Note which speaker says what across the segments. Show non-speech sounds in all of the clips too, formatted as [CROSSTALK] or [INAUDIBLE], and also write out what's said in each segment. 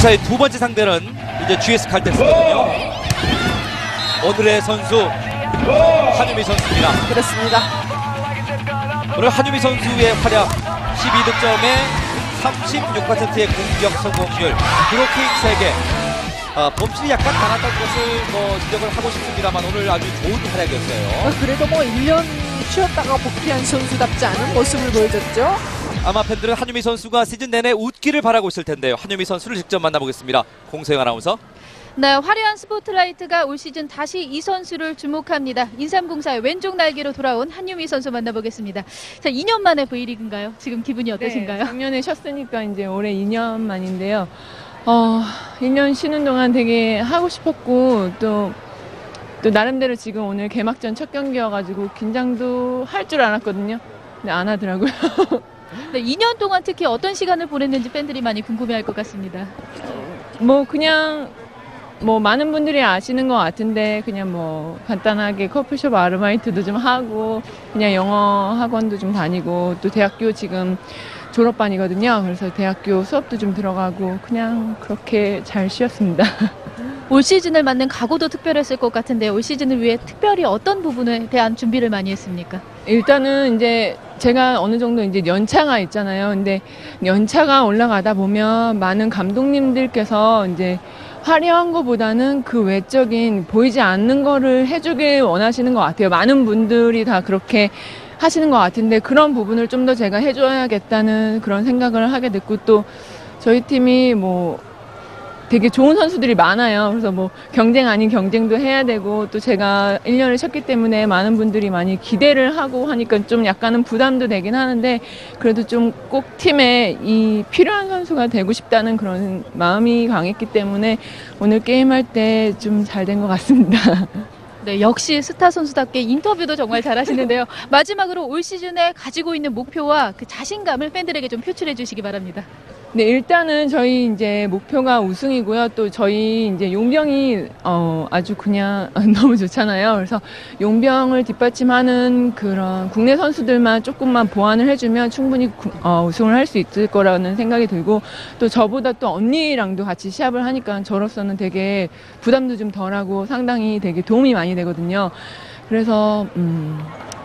Speaker 1: 자, 두 번째 상대는 이제 GS 칼텍스거든요. 오늘의 선수 한유미 선수입니다.
Speaker 2: 그렇습니다.
Speaker 1: 오늘 한유미 선수의 활약 12득점에 36%의 공격 성공률, 브로킹 3개. 아, 범실이 약간 많았다는 것을 뭐 지적을 하고 싶습니다만 오늘 아주 좋은 활약이었어요.
Speaker 2: 어, 그래도 뭐 1년 쉬었다가 복귀한 선수답지 않은 모습을 보여줬죠.
Speaker 1: 아마 팬들은 한유미 선수가 시즌 내내 웃기를 바라고 있을 텐데요. 한유미 선수를 직접 만나보겠습니다. 공세영 아나운서.
Speaker 3: 네, 화려한 스포트라이트가 올 시즌 다시 이 선수를 주목합니다. 인삼공사의 왼쪽 날개로 돌아온 한유미 선수 만나보겠습니다. 자, 2년 만에 V리그인가요? 지금 기분이 어떠신가요?
Speaker 4: 네, 작년에 쉬었으니까 이제 올해 2년 만인데요. 어, 2년 쉬는 동안 되게 하고 싶었고 또, 또 나름대로 지금 오늘 개막전 첫 경기여가지고 긴장도 할 줄 알았거든요. 근데 안 하더라고요. [LAUGHS]
Speaker 3: 네, 2년 동안 특히 어떤 시간을 보냈는지 팬들이 많이 궁금해할 것 같습니다.
Speaker 4: 뭐 그냥 뭐 많은 분들이 아시는 것 같은데 그냥 뭐 간단하게 커피숍 아르바이트도 좀 하고 그냥 영어 학원도 좀 다니고 또 대학교 지금 졸업반이거든요. 그래서 대학교 수업도 좀 들어가고 그냥 그렇게 잘 쉬었습니다. [LAUGHS]
Speaker 3: 올 시즌을 맞는 각오도 특별했을 것 같은데 올 시즌을 위해 특별히 어떤 부분에 대한 준비를 많이 했습니까?
Speaker 4: 일단은 이제 제가 어느 정도 이제 연차가 있잖아요. 근데 연차가 올라가다 보면 많은 감독님들께서 이제 화려한 것보다는 그 외적인 보이지 않는 거를 해주길 원하시는 것 같아요. 많은 분들이 다 그렇게 하시는 것 같은데 그런 부분을 좀 더 제가 해줘야겠다는 그런 생각을 하게 됐고 또 저희 팀이 뭐 되게 좋은 선수들이 많아요. 그래서 뭐 경쟁 아닌 경쟁도 해야 되고 또 제가 1년을 쉬었기 때문에 많은 분들이 많이 기대를 하고 하니까 좀 약간은 부담도 되긴 하는데 그래도 좀 꼭 팀에 이 필요한 선수가 되고 싶다는 그런 마음이 강했기 때문에 오늘 게임할 때 좀 잘 된 것 같습니다. [LAUGHS]
Speaker 3: 네, 역시 스타 선수답게 인터뷰도 정말 잘하시는데요. 마지막으로 올 시즌에 가지고 있는 목표와 그 자신감을 팬들에게 좀 표출해 주시기 바랍니다.
Speaker 4: 네, 일단은 저희 이제 목표가 우승이고요. 또 저희 이제 용병이 어 아주 그냥 [LAUGHS] 너무 좋잖아요. 그래서 용병을 뒷받침하는 그런 국내 선수들만 조금만 보완을 해주면 충분히 구- 어, 우승을 할 수 있을 거라는 생각이 들고 또 저보다 또 언니랑도 같이 시합을 하니까 저로서는 되게 부담도 좀 덜하고 상당히 되게 도움이 많이 되거든요. 그래서 음,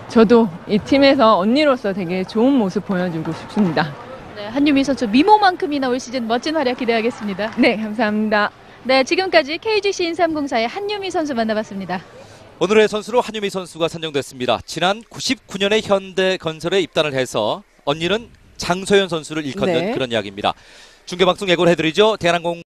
Speaker 4: 저도 이 팀에서 언니로서 되게 좋은 모습 보여주고 싶습니다.
Speaker 3: 네, 한유미 선수 미모만큼이나 올 시즌 멋진 활약 기대하겠습니다.
Speaker 4: 네, 감사합니다.
Speaker 3: 네, 지금까지 KGC 인삼공사의 한유미 선수 만나봤습니다.
Speaker 1: 오늘의 선수로 한유미 선수가 선정됐습니다. 지난 99년에 현대건설에 입단을 해서 언니는 장소연 선수를 일컫는
Speaker 2: 네.
Speaker 1: 그런 이야기입니다. 중계방송 예고를 해드리죠. 대한항공